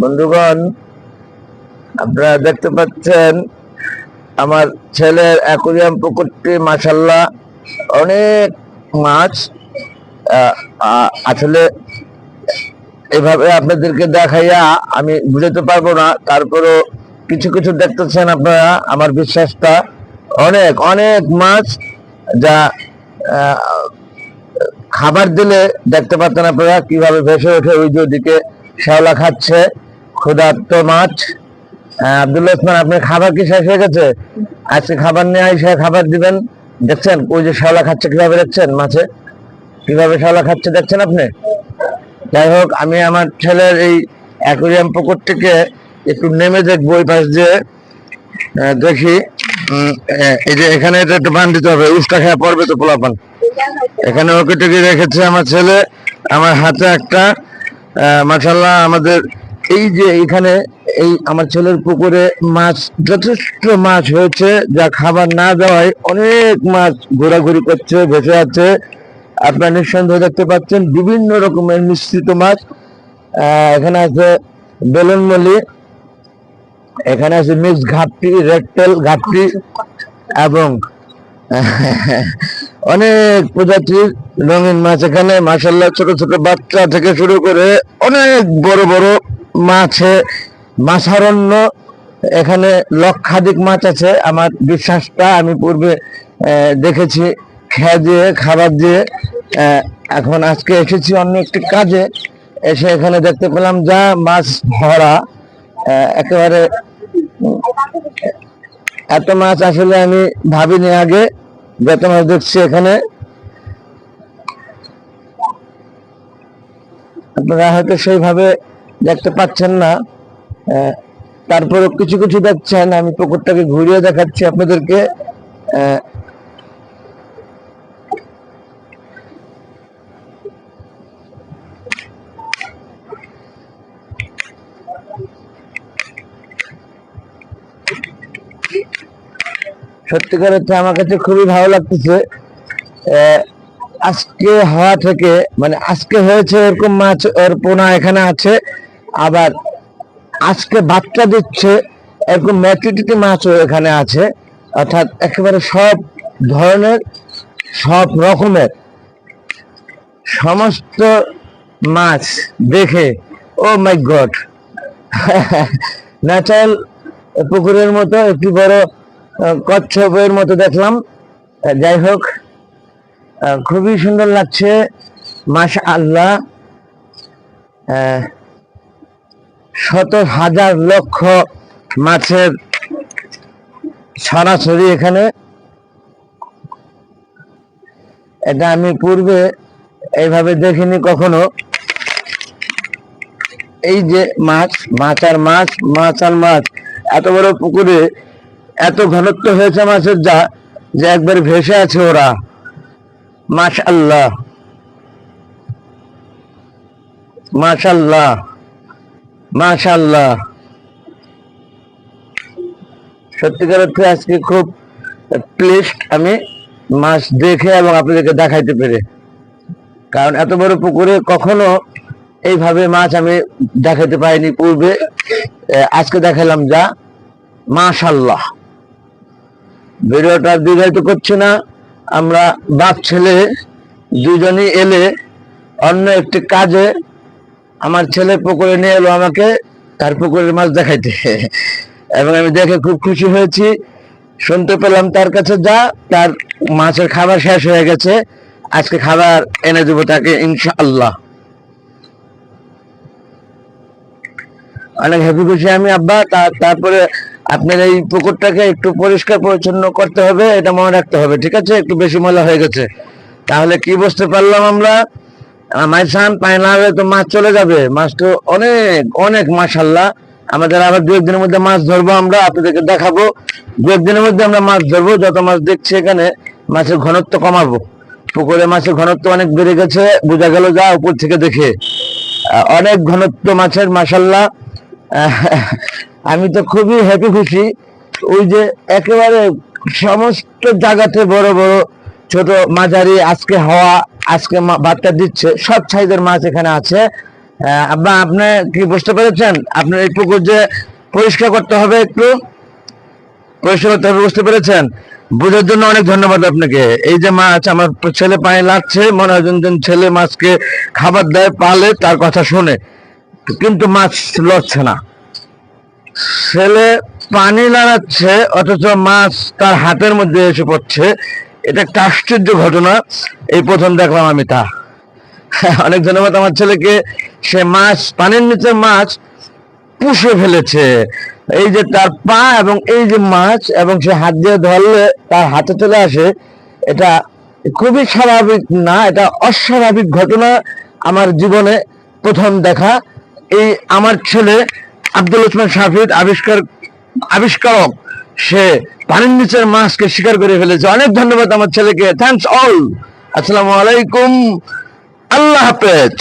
বন্ধুগণ, আপনারা দেখতে পাচ্ছেন, আমার ছেলের অ্যাকোরিয়াম পুকুরটি মাসাল্লাহ অনেক মাছ আসলে এভাবে আপনাদেরকে দেখাইয়া আমি বুঝাতে পারব না, তারপরও কিছু কিছু দেখতেছেন আপনারা, আমার বিশ্বাসটা অনেক অনেক মাছ যা খাবার দিলে দেখতে পাচ্ছেন আপনারা কীভাবে ভেসে ওঠে ওই যে ওদিকে শ্যাওলা খাচ্ছে, ক্ষুধার্ত মাছ। আব্দুল্লাহ ওসমান, আপনার খাবার কি শেষ হয়ে গেছে? আজকে খাবার নিয়ে এসে খাবার দিবেন। দেখছেন, ওই যে শ্যাওলা খাচ্ছে, কীভাবে দেখছেন মাছে? কীভাবে শ্যাওলা খাচ্ছে, দেখছেন আপনি? যাই হোক, আমি আমার ছেলের এই অ্যাকোরিয়াম পুকুর থেকে একটু নেমে দেখব ওই পাশ দিয়ে। দেখি এই যে এখানে এটা একটু বান দিতে হবে উষ্টা খেয়ে পড়বে তো পোলাপান। এখানে ওকে রেখেছে আমার ছেলে, আমার হাতে একটা মাসাল্লাহ আমাদের এই যে এখানে এই আমার ছেলের পুকুরে মাছ যথেষ্ট মাছ হয়েছে যা খাবার না দেওয়ায় অনেক মাছ ঘোরাঘুরি করছে ভেসে আছে আপনার নিঃসন্দেহে দেখতে পাচ্ছেন বিভিন্ন রকমের মিশ্রিত মাছ। আহ, এখানে আছে বেলুন মলি এখানে আছে মিক্স ঘাপটি রেডটেল ঘাপটি এবং অনেক প্রজাতির রঙিন মাছ এখানে মাসাল্লাহ ছোট ছোট বাচ্চা থেকে শুরু করে অনেক বড় বড় মাছে মাছারণ্য এখানে লক্ষাধিক মাছ আছে। আমার বিশ্বাসটা আমি পূর্বে দেখেছি। খেয়ে দিয়ে, খাবার দিয়ে এখন আজকে এসেছি অন্য একটি কাজে। এসে এখানে দেখতে পেলাম যা মাছ ভরা একেবারে এত মাছ আসলে আমি ভাবিনি আগে। মাছ দেখছি এখানে আপনারা হয়তো সেইভাবে দেখতে পাচ্ছেন না। আহ, তারপরে কিছু কিছু দেখছেন আমি পুকুরটাকে ঘুরিয়ে দেখাচ্ছি আপনাদেরকে। সত্যিকার অর্থে আমার কাছে খুবই ভালো লাগতেছে। আজকে হওয়া থেকে মানে আজকে হয়েছে এরকম মাছ, ওর পোনা এখানে আছে, আবার আজকে বাচ্চা দিচ্ছে, এরকম ম্যাচুরিটি মাছও এখানে আছে, অর্থাৎ একেবারে সব ধরনের, সব রকমের, সমস্ত মাছ দেখে, ও মাই গড ন্যাচারাল পুকুরের মতো একটি বড় কচ্ছপের মতো দেখলাম। যাই হোক খুবই সুন্দর লাগছে মাশা আল্লাহ শত হাজার লক্ষ মাছের ছড়াছড়ি এখানে। এটা আমি পূর্বে এইভাবে দেখিনি কখনো। এই যে মাছ মাছ আর মাছ মাছ আর মাছ, এত বড় পুকুরে এত ঘনত্ব হয়েছে মাছের যা, যে একবার ভেসে আছে ওরা। মাশাল্লাহ মাশাল্লাহ মাশাল্লাহ সত্যিকার অর্থে আজকে খুব প্লেসড আমি মাছ দেখে এবং আপনাদেরকে দেখাইতে পেরে। কারণ এত বড় পুকুরে কখনো এইভাবে মাছ আমি দেখাতে পাইনি পূর্বে। আজকে দেখালাম যা মাশাল্লাহ ভিডিওটা দীর্ঘায়িত করছি না। আমরা বাপ ছেলে দুজনই এলে অন্য একটি কাজে আমার ছেলে পুকুরে নিয়ে এলো আমাকে, তার পুকুরের মাছ দেখাইতে। এবং আমি দেখে খুব খুশি হয়েছি। শুনতে পেলাম তার কাছে যা, তার মাছের খাবার শেষ হয়ে গেছে। আজকে খাবার এনে দেবো তাকে, ইনশাআল্লাহ। অনেক হ্যাপি খুশি আমি, আব্বা। তারপরে আপনার এই পুকুরটাকে একটু পরিষ্কার পরিচ্ছন্ন করতে হবে, এটা মনে রাখতে হবে, ঠিক আছে? একটু বেশি ময়লা হয়ে গেছে। তাহলে কি বুঝতে পারলাম আমরা? মাইসান পায় না হলে তো মাছ চলে যাবে। মাছ তো অনেক অনেক, মাশাল্লাহ। আমাদের আবার দু একদিনের মধ্যে মাছ ধরবো আমরা, আপনাদেরকে দেখাবো। দু একদিনের মধ্যে আমরা মাছ ধরবো, যত মাছ দেখছি এখানে, মাছের ঘনত্ব কমাবো। পুকুরে মাছের ঘনত্ব অনেক বেড়ে গেছে, বোঝা গেল যা উপর থেকে দেখে। অনেক ঘনত্ব মাছের মাসাল্লাহ আমি তো খুবই হ্যাপি খুশি। ওই যে একেবারে সমস্ত জায়গাতে বড় বড় ছোট মাঝারি আজকে হওয়া, আজকে বাচ্চা দিচ্ছে, সব সাইজের মাছ এখানে আছে। আব্বা, আপনি কি বুঝতে পেরেছেন? আপনার এই পুকুর যে পরিষ্কার করতে হবে একটু? পরিষ্কার করতে হবে, বুঝতে পেরেছেন? বোঝার জন্য অনেক ধন্যবাদ আপনাকে। এই যে মাছ আমার ছেলে পায়ে লাগছে, মনে হয় যেন ছেলে মাছকে খাবার দেয়, পালে তার কথা শুনে। কিন্তু মাছ লড়ছে না। ছেলে পানি লাগাচ্ছে অথচ মাছ তার হাতের মধ্যে এসে পড়ছে। এটা একটা আশ্চর্য ঘটনা। এই প্রথম দেখলাম আমি তা। অনেক ধন্যবাদ আমার ছেলেকে। সে মাছ, পানির নিচে মাছ পুষে ফেলেছে। এই যে তার পা এবং এই যে মাছ এবং সে হাত দিয়ে ধরলে তার হাতে চলে আসে, এটা খুবই স্বাভাবিক না, এটা অস্বাভাবিক ঘটনা আমার জীবনে প্রথম দেখা। এই আমার ছেলে আব্দুল ওসমান শাহিদ আবিষ্কার আবিষ্কারক, সে পানির নিচের মাছকে স্বীকার করে ফেলেছে। অনেক ধন্যবাদ আমার ছেলেকে। থ্যাংকস অল আসসালামু আলাইকুম। আল্লাহ হাফেজ।